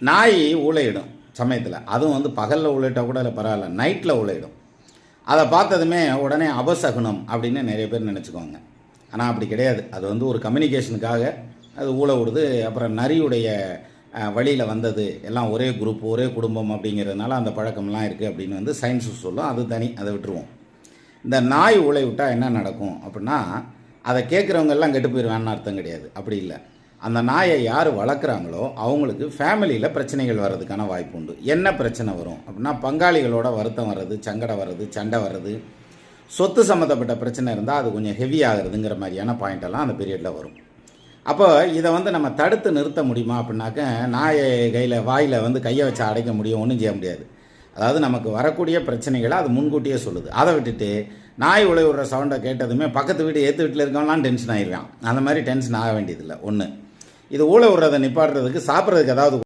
நாய் ஊழையிடும் சமயத்தில். அதுவும் வந்து பகலில் ஊழையிட்டால் கூட இல்லை பரவாயில்ல நைட்டில் ஊழையிடும் அதை பார்த்ததுமே உடனே அபசகுனம் அப்படின்னு நிறைய பேர் நினச்சிக்குவாங்க. ஆனால் அப்படி கிடையாது. அது வந்து ஒரு கம்யூனிகேஷனுக்காக அது ஊழ விடுது. அப்புறம் நரியுடைய வழியில் வந்தது. எல்லாம் ஒரே குரூப் ஒரே குடும்பம் அப்படிங்கிறதுனால அந்த பழக்கம்லாம் இருக்குது அப்படின்னு வந்து சயின்ஸு சொல்லும். அது தனி அதை விட்டுருவோம். இந்த நாய் உழை விட்டால் என்ன நடக்கும் அப்படின்னா அதை கேட்குறவங்கெல்லாம் கெட்டு போயிடுவேன்னு அர்த்தம் கிடையாது. அப்படி இல்லை. அந்த நாயை யார் வளர்க்குறாங்களோ அவங்களுக்கு ஃபேமிலியில் பிரச்சனைகள் வர்றதுக்கான வாய்ப்பு உண்டு. என்ன பிரச்சனை வரும் அப்படின்னா பங்காளிகளோட வருத்தம் வர்றது சங்கடம் வர்றது சண்டை வர்றது சொத்து சம்மந்தப்பட்ட பிரச்சனை இருந்தால் அது கொஞ்சம் ஹெவி ஆகுறதுங்கிற மாதிரியான பாயிண்ட் எல்லாம் அந்த பீரியடில் வரும். அப்போ இதை வந்து நம்ம தடுத்து நிறுத்த முடியுமா அப்படின்னாக்க நாயை கையில் வாயில் வந்து கையை வச்சு அடைக்க முடியும் ஒன்றும் செய்ய முடியாது. அதாவது நமக்கு வரக்கூடிய பிரச்சனைகளை அது முன்கூட்டியே சொல்லுது. அதை விட்டுட்டு நாய் உழை விடுற சவுண்டை கேட்டதுமே பக்கத்து வீடு ஏற்று வீட்டில் இருக்கவங்களாம் டென்ஷன் ஆயிடுவான் அந்த மாதிரி டென்ஷன் ஆக வேண்டியதில்லை. ஒன்று இது ஊழ விடுறதை நிப்பாட்டுறதுக்கு சாப்பிட்றதுக்கு ஏதாவது